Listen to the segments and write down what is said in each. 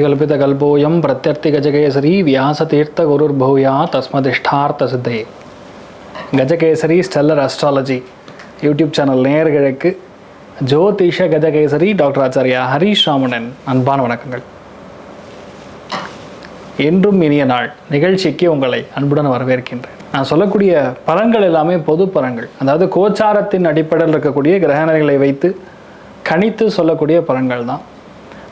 அர்த்திகல்பிதகல்போயம் பிரத்யர்த்தி கஜகேசரி வியாசதீர்த்த குருர்பூயா தஸ்மதிஷ்டார்த்த சித்தே Gajakesari stellar astrology YouTube channel நேயர்களுக்கு ஜோதிஷ கஜகேசரி டாக்டர் ஆச்சாரியா ஹரீஷ் ராமணன் அன்பான வணக்கங்கள் என்றும் இனிய நாள் நிகழ்ச்சிக்கு உங்களை அன்புடன் வரவேற்கின்றேன் நான் சொல்லக்கூடிய பலன்கள் எல்லாமே பொது பலன்கள் அதாவது கோச்சாரத்தின் அடிப்படையில் இருக்கக்கூடிய கிரகணங்களை வைத்து கணித்து சொல்லக்கூடிய பலன்கள் தான்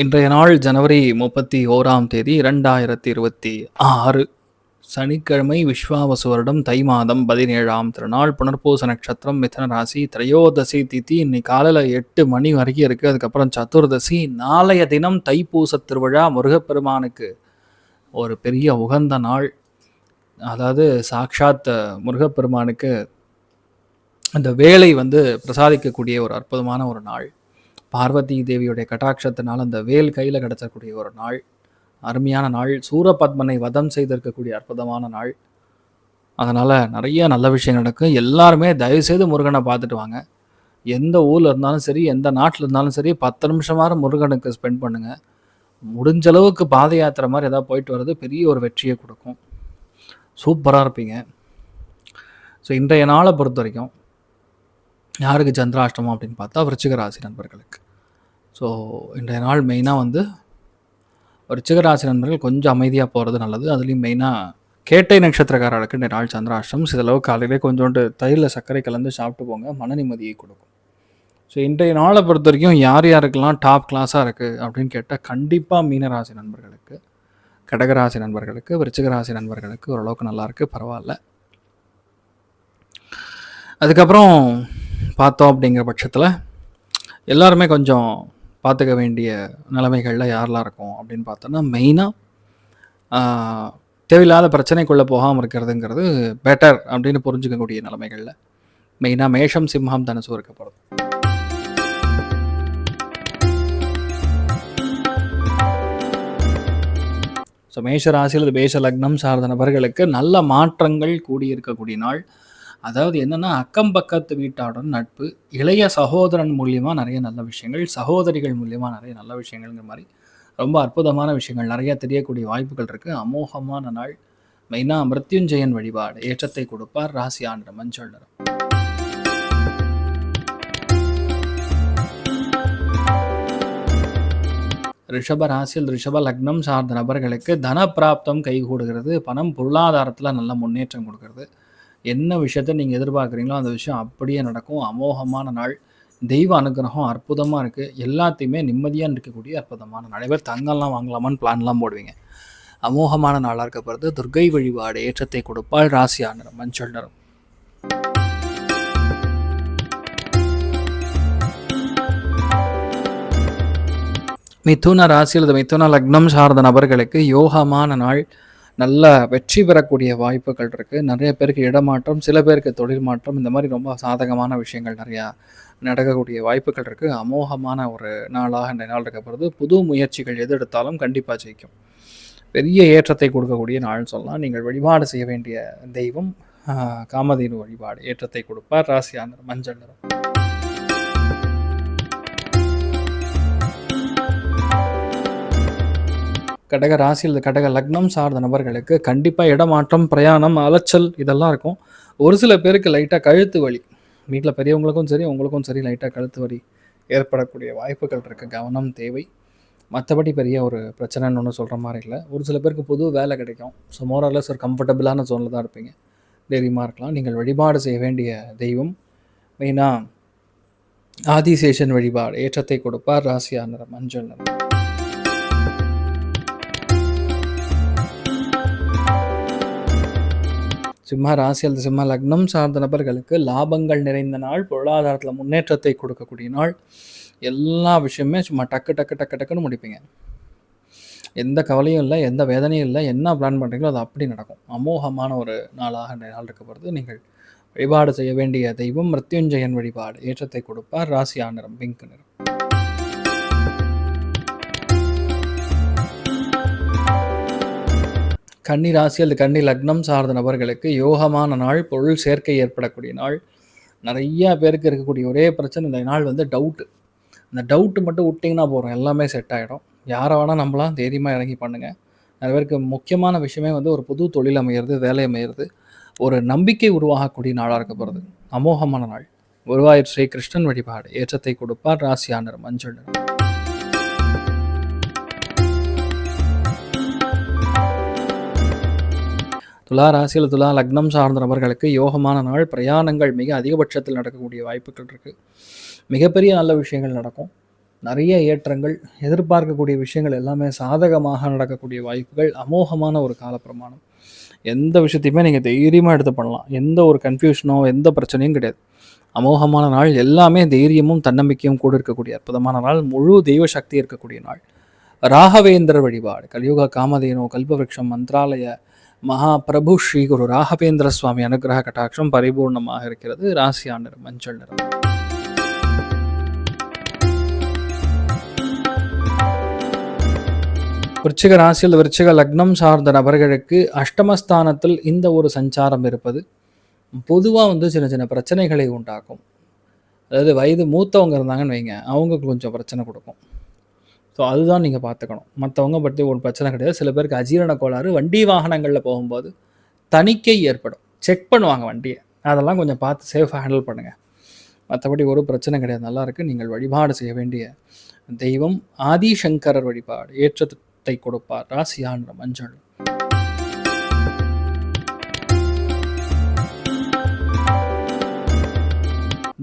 இன்றைய நாள் ஜனவரி முப்பத்தி ஓராம் தேதி இரண்டாயிரத்தி இருபத்தி ஆறு. சனிக்கிழமை விஸ்வாவசு வருடம் தை மாதம் பதினேழாம் திருநாள் புனர்பூச நட்சத்திரம் மிதன ராசி திரையோதசி திதி. இன்னைக்கு காலையில் எட்டு மணி வரைக்கும் இருக்குது அதுக்கப்புறம் சதுர்தசி. நாளைய தினம் தைப்பூச திருவிழா முருகப்பெருமானுக்கு ஒரு பெரிய உகந்த நாள். அதாவது சாக்ஷாத் முருகப்பெருமானுக்கு அந்த வேலை வந்து பிரசாதிக்கக்கூடிய ஒரு அற்புதமான ஒரு நாள். பார்வதி தேவியுடைய கட்டாட்சத்தினால் அந்த வேல் கையில் கிடச்சக்கூடிய ஒரு நாள் அருமையான நாள் சூரபத்மனை வதம் செய்திருக்கக்கூடிய அற்புதமான நாள். அதனால் நிறைய நல்ல விஷயம் நடக்கும் எல்லாருமே தயவுசெய்து முருகனை பார்த்துட்டு வாங்க. எந்த ஊரில் இருந்தாலும் சரி எந்த நாட்டில் இருந்தாலும் சரி பத்து நிமிஷமாக முருகனுக்கு ஸ்பெண்ட் பண்ணுங்கள் முடிஞ்ச அளவுக்கு பாத யாத்திரை மாதிரி எதாவது போயிட்டு வர்றது பெரிய ஒரு வெற்றியை கொடுக்கும். சூப்பராக இருப்பீங்க. ஸோ இன்றைய நாளை பொறுத்த வரைக்கும் யாருக்கு சந்திராஷ்டமம் அப்படின்னு பார்த்தா விருச்சிக ராசி நண்பர்களுக்கு. ஸோ இன்றைய நாள் மெயினாக வந்து விருச்சிக ராசி நண்பர்கள் கொஞ்சம் அமைதியாக போகிறது நல்லது. அதுலேயும் மெயினாக கேட்டை நட்சத்திரக்காரர்களுக்கு இன்றைய நாள் சந்திராஷ்டம் சிதளவு காலையிலே கொஞ்சோண்டு தயிரில் சர்க்கரை கலந்து சாப்பிட்டு போங்க. மன நிம்மதியை கொடுக்கும். ஸோ இன்றைய நாளை பொறுத்த வரைக்கும் யார் யாருக்கெல்லாம் டாப் கிளாஸாக இருக்குது அப்படின்னு கேட்டால் கண்டிப்பாக மீனராசி நண்பர்களுக்கு கடகராசி நண்பர்களுக்கு விருச்சிகராசி நண்பர்களுக்கு ஓரளவுக்கு நல்லாயிருக்கு பரவாயில்ல. அதுக்கப்புறம் பார்த்தோம் அப்படிங்கிற பட்சத்தில் எல்லாருமே கொஞ்சம் பார்த்துக்க வேண்டிய நிலைமைகளில் யாரெல்லாம் இருக்கும் அப்படின்னு பார்த்தோன்னா மெயினாக தேவையில்லாத பிரச்சனைக்குள்ளே போகாமல் இருக்கிறதுங்கிறது பெட்டர் அப்படின்னு புரிஞ்சுக்கக்கூடிய நிலைமைகளில். மெயினாக மேஷம் சிம்ஹம் தனுசு இருக்கப்படும். ஸோ மேஷ ராசியில் மேஷ லக்னம் சார்ந்த நபர்களுக்கு நல்ல மாற்றங்கள் கூடியிருக்கக்கூடிய நாள். அதாவது என்னென்னா அக்கம் பக்கத்து வீட்டாருடன் நட்பு இளைய சகோதரன் மூலியமாக நிறைய நல்ல விஷயங்கள் சகோதரிகள் மூலியமாக நிறைய நல்ல விஷயங்கள்ங்கிற மாதிரி ரொம்ப அற்புதமான விஷயங்கள் நிறைய தெரியக்கூடிய வாய்ப்புகள் இருக்குது அமோகமான நாள். மெயினாக மிருத்யுஞ்சயன் வழிபாடு. ஏற்றத்தை கொடுப்பார் ராசி ஆண்டு மஞ்சள் நிறம் ரிஷப ராசியில் ரிஷப லக்னம் சார்ந்த நபர்களுக்கு தன பிராப்தம் கைகூடுகிறது. பணம் பொருளாதாரத்தில் நல்ல முன்னேற்றம் கொடுக்கறது. என்ன விஷயத்த நீங்கள் எதிர்பார்க்குறீங்களோ அந்த விஷயம் அப்படியே நடக்கும். அமோகமான நாள். தெய்வ அனுகிரகம் அற்புதமாக இருக்குது எல்லாத்தையுமே நிம்மதியாக இருக்கக்கூடிய அற்புதமான நாள். பேர் தங்கம்லாம் வாங்கலாமான்னு பிளான்லாம் போடுவீங்க. அமோகமான நாளாக இருக்கப்படுறது துர்கை வழிபாடு ஏற்றத்தை கொடுப்பாள் ராசியான நிறம் மஞ்சள் நிறம். மிதுன ராசியில் மிதுன லக்னம் சார்ந்த நபர்களுக்கு யோகமான நாள். நல்ல வெற்றி பெறக்கூடிய வாய்ப்புகள் இருக்குது நிறைய பேருக்கு இடமாற்றம் சில பேருக்கு தொழில் மாற்றம் இந்த மாதிரி ரொம்ப சாதகமான விஷயங்கள் நிறையா நடக்கக்கூடிய வாய்ப்புகள் இருக்குது அமோகமான ஒரு நாளாக இந்த நாள் இருக்கப்படுறது புது முயற்சிகள் எது எடுத்தாலும் கண்டிப்பாக ஜெயிக்கும். பெரிய ஏற்றத்தை கொடுக்கக்கூடிய நாள்னு சொல்லலாம். நீங்கள் வழிபாடு செய்ய வேண்டிய தெய்வம் காமதேனு வழிபாடு. ஏற்றத்தை கொடுப்பார் ராசியானர் மஞ்சள் நிறம். கடக ராசியில் கடக லக்னம் சார்ந்த நபர்களுக்கு கண்டிப்பாக இடமாற்றம் பிரயாணம் அலைச்சல் இதெல்லாம் இருக்கும். ஒரு சில பேருக்கு லைட்டாக கழுத்து வலி. வீட்டில் பெரியவங்களுக்கும் சரி உங்களுக்கும் சரி லைட்டாக கழுத்து வலி ஏற்படக்கூடிய வாய்ப்புகள் இருக்குது கவனம் தேவை. மற்றபடி பெரிய ஒரு பிரச்சனைன்னு ஒன்றும் சொல்கிற மாதிரி இல்லை. ஒரு சில பேருக்கு புது வேலை கிடைக்கும். ஸோ மோரலஸ் ஒரு கம்ஃபர்டபுளான சோனில் தான் இருப்பீங்க. தைரியமாக இருக்கலாம். நீங்கள் வழிபாடு செய்ய வேண்டிய தெய்வம். மெயினாக ஆதிசேஷன் வழிபாடு ஏற்றத்தை கொடுப்பார். ராசியா மஞ்சள் நிறம். சிம்ம ராசி அல்லது சிம்ம லக்னம் சார்ந்த நபர்களுக்கு லாபங்கள் நிறைந்த நாள் பொருளாதாரத்தில் முன்னேற்றத்தை கொடுக்கக்கூடிய நாள். எல்லா விஷயமே சும்மா டக்கு டக்கு டக்கு டக்குன்னு முடிப்பீங்க. எந்த கவலையும் இல்லை எந்த வேதனையும் இல்லை என்ன பிளான் பண்ணுறீங்களோ அது அப்படி நடக்கும். அமோகமான ஒரு நாளாக நாள் இருக்க போகிறது நீங்கள் வழிபாடு செய்ய வேண்டிய தெய்வம் மிருத்யுஞ்சயன் வழிபாடு. ஏற்றத்தை கொடுப்பார். ராசி நிறம் பிங்க் நிறம். கன்னி ராசி அல்லது கன்னி லக்னம் சார்ந்த நபர்களுக்கு யோகமான நாள் பொருள் சேர்க்கை ஏற்படக்கூடிய நாள். நிறையா பேருக்கு இருக்கக்கூடிய ஒரே பிரச்சனை இந்த நாள் வந்து டவுட்டு அந்த டவுட்டு மட்டும் விட்டிங்கன்னா போகிறோம் எல்லாமே செட் ஆகிடும் யாரை வேணால் நம்மளாம் தைரியமாக இறங்கி பண்ணுங்கள் நிறைய பேருக்கு முக்கியமான விஷயமே வந்து ஒரு புது தொழில் அமையிறது வேலை அமையிறது. ஒரு நம்பிக்கை உருவாகக்கூடிய நாளாக இருக்க போகிறது அமோகமான நாள். குருவாயூர் ஸ்ரீ கிருஷ்ணன் வழிபாடு. ஏற்றத்தை கொடுப்பார் ராசியானர் மஞ்சள் துலா ராசியில் துலா லக்னம் சார்ந்த நபர்களுக்கு யோகமான நாள் பிரயாணங்கள் மிக அதிகபட்சத்தில் நடக்கக்கூடிய வாய்ப்புகள் இருக்குது மிகப்பெரிய நல்ல விஷயங்கள் நடக்கும். நிறைய ஏற்றங்கள் எதிர்பார்க்கக்கூடிய விஷயங்கள் எல்லாமே சாதகமாக நடக்கக்கூடிய வாய்ப்புகள் அமோகமான ஒரு காலப்பிரமாணம். எந்த விஷயத்தையுமே நீங்கள் தைரியமாக எடுத்து பண்ணலாம். எந்த ஒரு கன்ஃபியூஷனோ எந்த பிரச்சனையும் கிடையாது. அமோகமான நாள் எல்லாமே தைரியமும் தன்னம்பிக்கையும் கூட இருக்கக்கூடிய அற்புதமான நாள். முழு தெய்வ சக்தி இருக்கக்கூடிய நாள். ராகவேந்திர வழிபாடு கலியுக காமதேனோ கல்பவருஷம் மந்திராலய மகா பிரபு ஸ்ரீ குரு ராகவேந்திர சுவாமி அனுகிரக கட்டாட்சம் பரிபூர்ணமாக இருக்கிறது. ராசியா நிறம் மஞ்சள் நிறம். விருச்சிக ராசியில் விருச்சிக லக்னம் சார்ந்த நபர்களுக்கு அஷ்டமஸ்தானத்தில் இந்த ஒரு சஞ்சாரம் இருப்பது பொதுவாக வந்து சின்ன சின்ன பிரச்சனைகளை உண்டாக்கும். அதாவது வயது மூத்தவங்க இருந்தாங்கன்னு வைங்க அவங்களுக்கு கொஞ்சம் பிரச்சனை கொடுக்கும். ஸோ அதுதான் நீங்கள் பார்த்துக்கணும். மற்றவங்க பற்றி ஒரு பிரச்சனை கிடையாது. சில பேருக்கு அஜீரண கோளாறு வண்டி வாகனங்களில் போகும்போது தணிக்கை ஏற்படும். செக் பண்ணுவாங்க வண்டியை. அதெல்லாம் கொஞ்சம் பார்த்து சேஃபாக ஹேண்டில் பண்ணுங்கள் மற்றபடி ஒரு பிரச்சனை கிடையாது. நல்லாயிருக்கு நீங்கள் வழிபாடு செய்ய வேண்டிய தெய்வம் ஆதிசங்கரர் வழிபாடு. ஏற்றத்தை கொடுப்பார். ராசியான மஞ்சள்.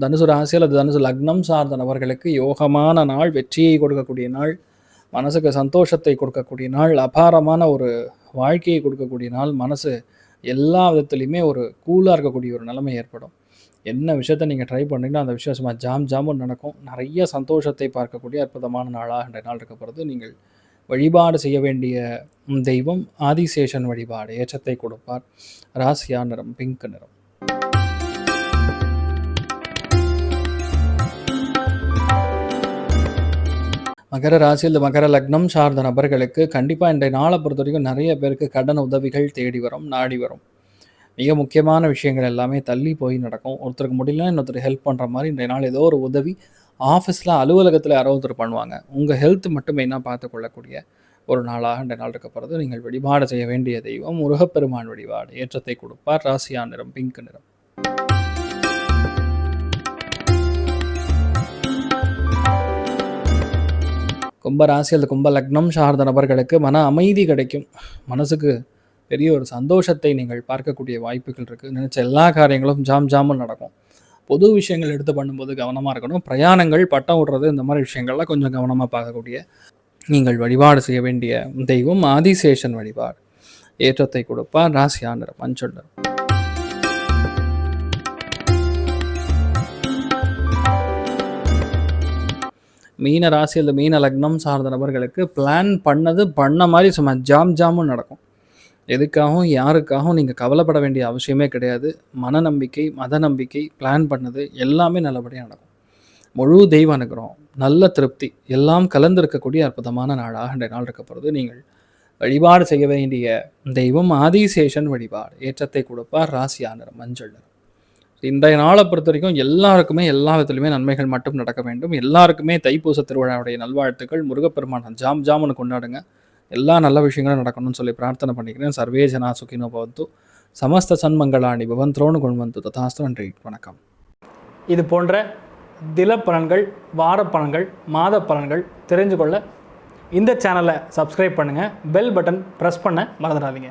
தனுசு ராசி அல்லது தனுசு லக்னம் சார்ந்த நபர்களுக்கு யோகமான நாள் வெற்றியை கொடுக்கக்கூடிய நாள் மனசுக்கு சந்தோஷத்தை கொடுக்கக்கூடிய நாள் அபாரமான ஒரு வாழ்க்கையை கொடுக்கக்கூடிய நாள் மனசு எல்லா விதத்துலையுமே ஒரு கூலாக இருக்கக்கூடிய ஒரு நிலைமை ஏற்படும். என்ன விஷயத்த நீங்கள் ட்ரை பண்ணீங்கன்னா அந்த விஷயம் சும்மா ஜாம் ஜாமும் நடக்கும். நிறைய சந்தோஷத்தை பார்க்கக்கூடிய அற்புதமான நாளாக என்ற நாள் இருக்க போகிறது நீங்கள் வழிபாடு செய்ய வேண்டிய தெய்வம் ஆதிசேஷன் வழிபாடு ஏற்றத்தை கொடுப்பார். ராசியா நிறம் பிங்க் நிறம். மகர ராசி இந்த மகர லக்னம் சார்ந்த நபர்களுக்கு கண்டிப்பாக இன்றைய நாளை பொறுத்த வரைக்கும் நிறைய பேருக்கு கடன் உதவிகள் தேடி வரும் நாடி வரும். மிக முக்கியமான விஷயங்கள் எல்லாமே தள்ளி போய் நடக்கும். ஒருத்தருக்கு முடியல இன்னொருத்தர் ஹெல்ப் பண்ணுற மாதிரி இன்றைய நாள் ஏதோ ஒரு உதவி ஆஃபீஸில் அலுவலகத்தில் யாரோ ஒருத்தர் பண்ணுவாங்க. உங்கள் ஹெல்த் மட்டுமே என்ன பார்த்துக்கொள்ளக்கூடிய ஒரு நாளாக இன்றைய நாள் இருக்க போகிறது நீங்கள் வழிபாடு செய்ய வேண்டிய தெய்வம் முருகப்பெருமான் வழிபாடு. ஏற்றத்தை கொடுப்பார். ராசியா நிறம் பிங்க் நிறம். கும்ப ராசி அல்லது கும்ப லக்னம் சார்ந்த நபர்களுக்கு மன அமைதி கிடைக்கும். மனசுக்கு பெரிய ஒரு சந்தோஷத்தை நீங்கள் பார்க்கக்கூடிய வாய்ப்புகள் இருக்குது நினச்ச எல்லா காரியங்களும் ஜாம் ஜாமும் நடக்கும். பொது விஷயங்கள் எடுத்து பண்ணும்போது கவனமாக இருக்கணும். பிரயாணங்கள் பட்டம் விடுறது இந்த மாதிரி விஷயங்கள்லாம் கொஞ்சம் கவனமாக பார்க்கக்கூடிய நீங்கள் வழிபாடு செய்ய வேண்டிய தெய்வம் ஆதிசேஷன் வழிபாடு. ஏற்றத்தை கொடுப்பார். ராசியாண்டர் நிறம் மீன ராசி அல்லது மீன லக்னம் சார்ந்த நபர்களுக்கு பிளான் பண்ணது பண்ண மாதிரி சும்மா ஜாம் ஜாமும் நடக்கும். எதுக்காகவும் யாருக்காகவும் நீங்கள் கவலைப்பட வேண்டிய அவசியமே கிடையாது. மனநம்பிக்கை மத நம்பிக்கை பிளான் பண்ணது எல்லாமே நல்லபடியாக நடக்கும். முழு தெய்வ அனுகிரகம் நல்ல திருப்தி எல்லாம் கலந்திருக்கக்கூடிய அற்புதமான நாடாக இந்த நாள் இருக்க போகிறது நீங்கள் வழிபாடு செய்ய வேண்டிய தெய்வம் ஆதிசேஷன் வழிபாடு ஏற்றத்தை கொடுப்பார் ராசியா மஞ்சள் நிறம். இன்றைய நாளை பொறுத்த வரைக்கும் எல்லாருக்குமே எல்லா விதத்துலையுமே நன்மைகள் மட்டும் நடக்க வேண்டும். எல்லாருக்குமே தைப்பூச திருவிழாவுடைய நல்வாழ்த்துக்கள். முருகப்பெருமான் ஜாம் ஜாமுன்னு கொண்டாடுங்க. எல்லா நல்ல விஷயங்களும் நடக்கணும்னு சொல்லி பிரார்த்தனை பண்ணிக்கிறேன். சர்வே ஜனா சுகினோ பவந்து. சமஸ்த சன்மங்களாணி பவந்த்ரோன்னு கொண்டு ததாஸ்து நன்றி. வணக்கம். இது போன்ற தில பலன்கள் வார பலன்கள் மாத பலன்கள் தெரிஞ்சு கொள்ள இந்த சேனலை சப்ஸ்கிரைப் பண்ணுங்கள் பெல் பட்டன் ப்ரெஸ் பண்ண மறந்துடாதீங்க.